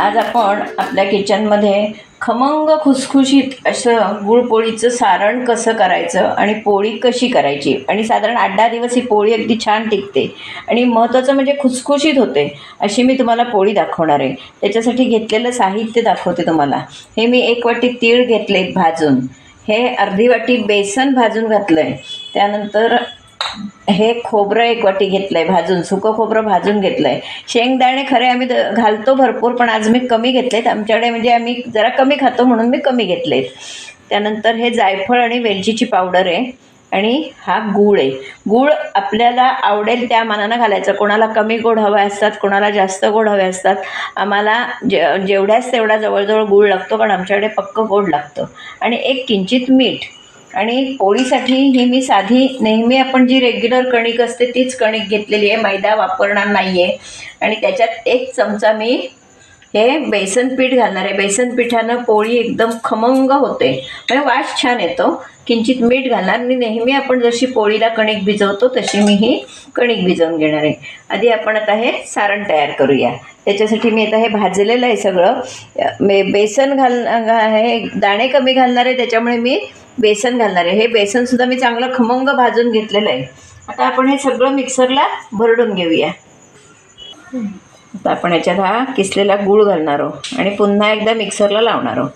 आज आपण आपल्या किचनमध्ये खमंग खुसखुशीत असं गुळपोळीचं सारण कसं करायचं आणि पोळी कशी करायची? आणि साधारण आठ दहा दिवस ही पोळी अगदी छान टिकते. आणि महत्त्वाचं म्हणजे खुसखुशीत होते अशी मी तुम्हाला पोळी दाखवणार आहे. त्याच्यासाठी घेतलेलं साहित्य दाखवते तुम्हाला. हे मी एक वाटी तीळ घेतले भाजून. हे अर्धी वाटी बेसन भाजून घातलं आहे त्यानंतर हे खोबरं एक वाटी घेतलं आहे भाजून सुकं खोबरं भाजून घेतलं आहे शेंगदाणे खरे आम्ही घालतो भरपूर पण आज मी कमी घेतलेत. आमच्याकडे म्हणजे आम्ही जरा कमी खातो म्हणून मी कमी घेतलेत. त्यानंतर हे जायफळ आणि वेलचीची पावडर आहे आणि हा गूळ आहे. गूळ आपल्याला आवडेल त्या मानानं घालायचं. कोणाला कमी गोड हवे असतात कोणाला जास्त गोड हवे असतात. आम्हाला जे जेवढ्याच तेवढा जवळजवळ गूळ लागतो कारण आमच्याकडे पक्क गोड लागतं. आणि एक किंचित मीठ. आणि पोळीसाठी ही मी साधी नेहमी आपण जी रेग्युलर कणिक असते तीच कणिक घेतलेली आहे. मैदा वापरणार नाही आहे आणि त्याच्यात एक चमचा मी हे बेसन पीठ घालणार आहे. बेसन पिठानं पोळी एकदम खमंग होते. म्हणजे वास छान येतो. किंचित मीठ घालणार. आणि नेहमी आपण जशी पोळीला कणिक भिजवतो तशी मी ही कणिक भिजवून घेणार आहे. आधी आपण आता हे सारण तयार करूया. त्याच्यासाठी मी आता हे भाजलेलं आहे सगळं. मे बेसन घाल हे दाणे कमी घालणार आहे. त्याच्यामुळे मी बेसन घालणार आहे. हे बेसनसुद्धा मी चांगलं खमंग भाजून घेतलेलं आहे. आता आपण हे सगळं मिक्सरला भरडून घेऊया. आता आपण याच्यात हा किसलेला गूळ घालणार आहोत आणि पुन्हा एकदा मिक्सरला लावणार आहोत.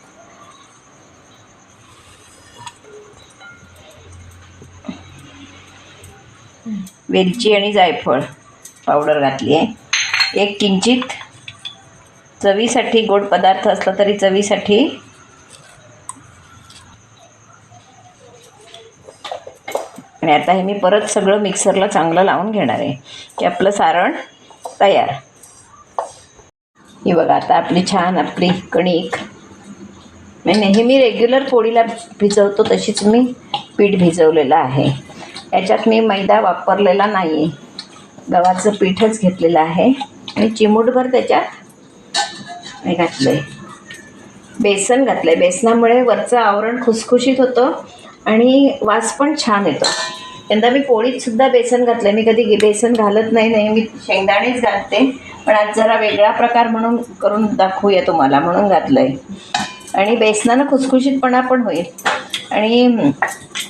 वेलची आणि जायफळ पावडर घातली आहे. एक किंचित चवीसाठी गोड पदार्थ असला तरी चवीसाठी आणि आता हे मी परत सगळं मिक्सरला चांगलं लावून घेणार आहे. की आपलं सारण तयार. ही बघा आता आपली छान आपली कणिक. मी नेहमी रेग्युलर पोळीला भिजवतो तशीच मी पीठ भिजवलेलं आहे. याच्यात मी मैदा वापरलेला नाही गव्हाचं पीठच घेतलेलं आहे. आणि चिमूटभर त्याच्यात हे घातलं आहे बेसन घातलं आहे बेसनामुळे वरचं आवरण खुसखुशीत होतं आणि वास पण छान येतो. यंदा मी पोळीतसुद्धा बेसन घातलं आहे मी कधी बेसन घालत नाही नाही. मी शेंगदाणेच घालते. पण आज जरा वेगळा प्रकार म्हणून करून दाखवूया तुम्हाला. म्हणून घातलं आहे आणि बेसनानं खुसखुशीतपणा पण होईल. आणि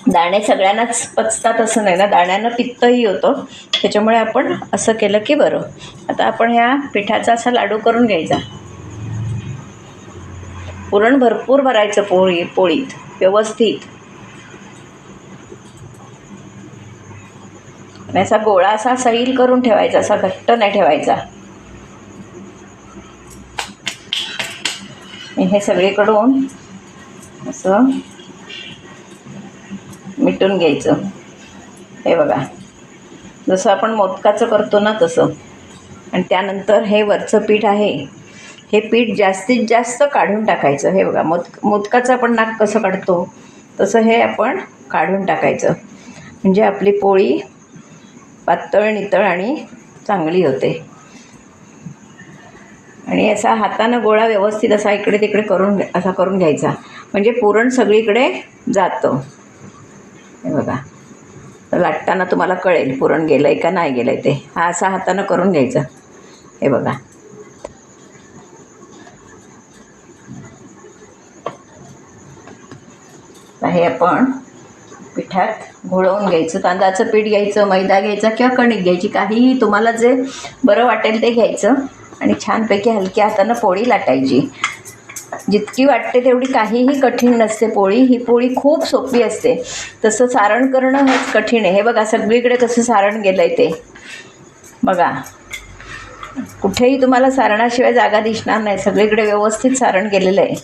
दाणे सगळ्यांनाच पचतात असं नाही ना. दाण्यानं पित्तही होतं. त्याच्यामुळे आपण असं केलं की बरं. आता आपण ह्या पिठाचा असा लाडू करून घ्यायचा. पुरण भरपूर भरायचं पोळी पोळीत. व्यवस्थित. आणि असा गोळा असा सैल करून ठेवायचा असा घट्ट नाही ठेवायचा. हे सगळीकडून असं मिटून घ्यायचं. हे बघा. जसं आपण मोदकाचं करतो ना तसं. आणि त्यानंतर हे वरचं पीठ आहे. हे पीठ जास्तीत जास्त काढून टाकायचं. हे बघा मोद मोदकाचं आपण नाक कसं काढतो? तसं हे आपण काढून टाकायचं. म्हणजे आपली पोळी पातळ नितळ आणि चांगली होते. आणि असा हातानं गोळा व्यवस्थित असा इकडे तिकडे करून असा करून घ्यायचा. म्हणजे पुरण सगळीकडे जातं. हे बघा. लाटताना तुम्हाला कळेल पुरण गेलं आहे का नाही गेलं आहे ते. हा असा हातानं करून घ्यायचा. हे बघा. हे आपण पिठात घोळवून घ्यायचं तांदळाचं पीठ घ्यायचं मैदा घ्यायचा किंवा कणिक घ्यायची काहीही तुम्हाला जे बरं वाटेल ते घ्यायचं आणि छानपैकी हलक्या हातानं पोळी लाटायची. जितकी वाटते तेवढी काहीही कठीण नसते पोळी ही पोळी खूप सोपी असते. तसं सारण करणं हेच कठीण आहे. हे बघा सगळीकडे कसं सारण गेलं आहे ते. बघा. कुठेही तुम्हाला सारणाशिवाय जागा दिसणार नाही. सगळीकडे व्यवस्थित सारण गेलेलं आहे.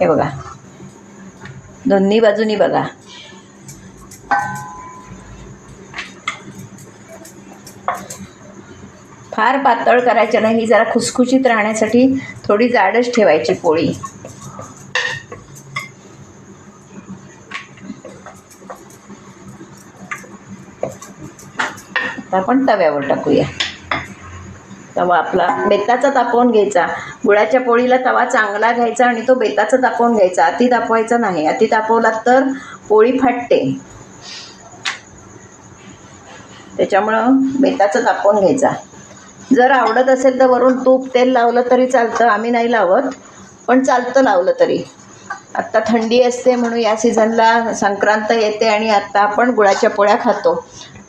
हे बघा. दोन्ही बाजूनी बघा. फार पातळ करायचं नाही जरा खुसखुशीत राहण्यासाठी थोडी जाडच ठेवायची पोळी. आता आपण तव्यावर टाकूया. तवा आपला बेताचा तापवून घ्यायचा. गुळाच्या पोळीला तवा चांगला घ्यायचा आणि तो बेताचा तापवून घ्यायचा. अति तापवायचा नाही. अति तापवला तर पोळी फाटते. त्याच्यामुळं बेताचं तापवून घ्यायचा. जर आवडत असेल तर वरून तूप तेल लावलं तरी चालतं. आम्ही नाही लावत पण चालतं लावलं तरी. आत्ता थंडी असते म्हणून या सीझनला संक्रांत येते आणि आत्ता आपण गुळाच्या पोळ्या खातो.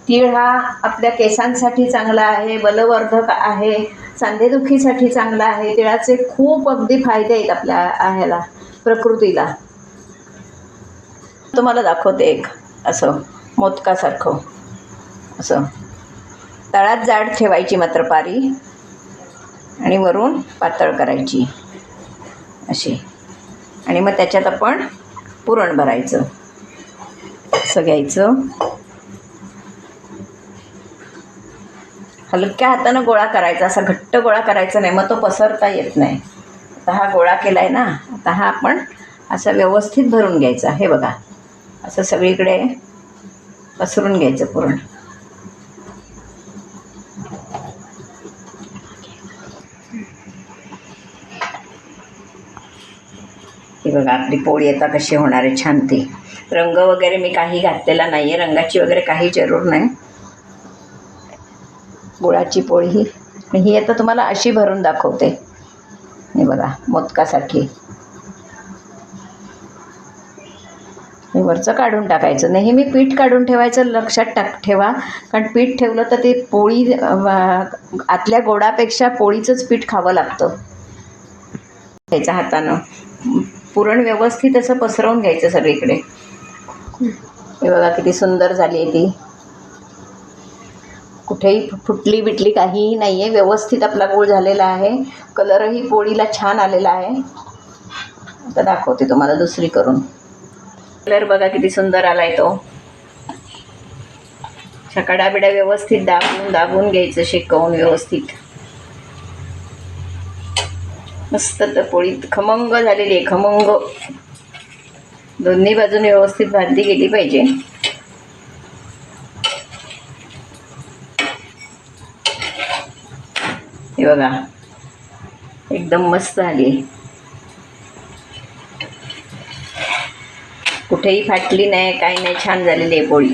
तीळ हा आपल्या केसांसाठी चांगला आहे बलवर्धक आहे सांधेदुखीसाठी चांगला आहे. तिळाचे खूप अगदी फायदे आहेत आपल्या ह्याला प्रकृतीला. तुम्हाला दाखवते एक असं मोदकासारखं. असं. तळात जाड ठेवायची मात्र पारी आणि वरून पातळ करायची अशी. आणि मग त्याच्यात आपण पुरण भरायचं. असं घ्यायचं. हलक्या हातानं गोळा करायचा असा घट्ट गोळा करायचा नाही मग तो पसरता येत नाही. आता हा गोळा केला आहे ना आता हा आपण असा व्यवस्थित भरून घ्यायचा. हे बघा असं सगळीकडे पसरून घ्यायचं पुरण. बघा आपली पोळी आता कशी होणार आहे छान ती. रंग वगैरे मी काही घातलेला नाही आहे रंगाची वगैरे काही जरूर नाही. गुळाची पोळी ही. ही आता तुम्हाला अशी भरून दाखवते. हे बघा मोदकासारखी हे वरचं काढून टाकायचं. नेहमी पीठ काढून ठेवायचं लक्षात टाक ठेवा. कारण पीठ ठेवलं तर ते पोळी आतल्या गोडापेक्षा पोळीचंच पीठ खावं लागतं. त्याच्या हातानं. पुरण व्यवस्थित असं पसरवून घ्यायचं सगळीकडे. हे बघा किती सुंदर झाली आहे ती. कुठेही फुटली बिटली काहीही नाही आहे व्यवस्थित आपला गोळ झालेला आहे. कलरही पोळीला छान आलेला आहे. आता दाखवते तुम्हाला दुसरी करून. कलर बघा किती सुंदर आला आहे तो. छकडा व्यवस्थित दाबून दाबून घ्यायचं शेकवून व्यवस्थित. मस्त तर पोळी. खमंग झालेली आहे खमंग. दोन्ही बाजूने व्यवस्थित भाजली गेली पाहिजे. हे बघा. एकदम मस्त आली कुठेही फाटली नाही काही नाही छान झालेली आहे पोळी.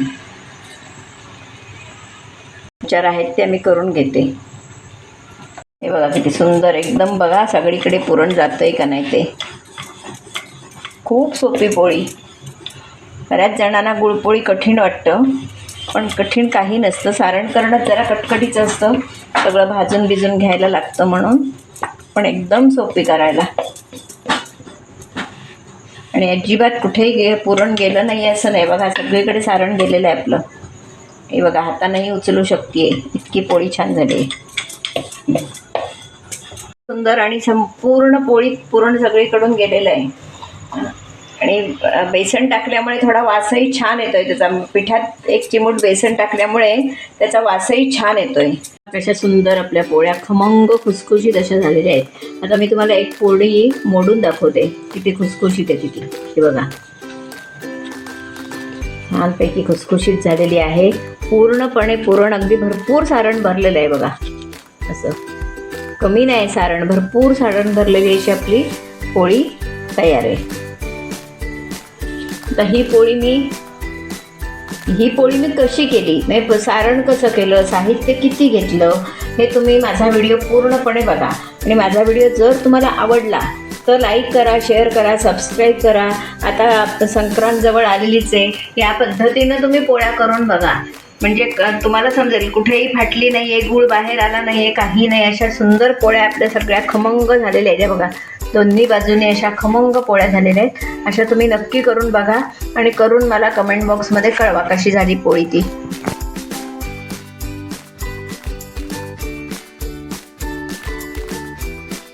विचार आहेत ते आम्ही करून घेते. हे बघा किती सुंदर एकदम बघा सगळीकडे पुरण जातं आहे का नाही ते. खूप सोपी पोळी. बऱ्याच जणांना गुळपोळी कठीण वाटतं पण कठीण काही नसतं सारण करणं जरा कटकटीचं असतं. सगळं भाजून भिजून घ्यायला लागतं म्हणून पण एकदम सोपी करायला. आणि अजिबात कुठेही गे पुरण गेलं नाही असं नाही बघा सगळीकडे सारण गेलेलं आहे आपलं. हे बघा हातानंही उचलू शकते इतकी पोळी छान झाली आहे सुंदर आणि संपूर्ण पोळी पुरण सगळीकडून गेलेलं आहे. आणि बेसन टाकल्यामुळे थोडा वासही छान येतोय. त्याचा पिठात एक चिमूट बेसन टाकल्यामुळे त्याचा वासही छान येतोय. कशा सुंदर आपल्या पोळ्या खमंग खुसखुशीत अशा झालेल्या आहेत. आता मी तुम्हाला एक पोळी मोडून दाखवते. किती खुसखुशीत आहे तिथे हे बघा. छानपैकी खुसखुशीत झालेली आहे. पूर्णपणे पुरण अगदी भरपूर सारण भरलेलं आहे बघा. असं. कमी नाही सारण भरपूर सारण भरलेली अशी आपली पोळी तयार आहे. तर ही पोळी मी ही पोळी मी कशी केली? म्हणजे प- सारण कसं केलं? साहित्य किती घेतलं? हे तुम्ही माझा व्हिडिओ पूर्णपणे बघा. आणि माझा व्हिडिओ जर तुम्हाला आवडला तर लाईक करा शेअर करा सबस्क्राईब करा. आता संक्रांत जवळ आलेलीच आहे. या पद्धतीनं तुम्ही पोळ्या करून बघा. म्हणजे क- तुम्हाला समजेल कुठेही फाटली नाही आहे गूळ बाहेर आला नाही आहे काही नाही अशा सुंदर पोळ्या आपल्या सगळ्या खमंग झालेल्या आहेत. बघा दोन्ही बाजूने अशा खमंग पोळ्या झालेल्या आहेत. अशा तुम्ही नक्की करून बघा आणि करून मला कमेंट बॉक्समध्ये कळवा कशी झाली पोळी ती.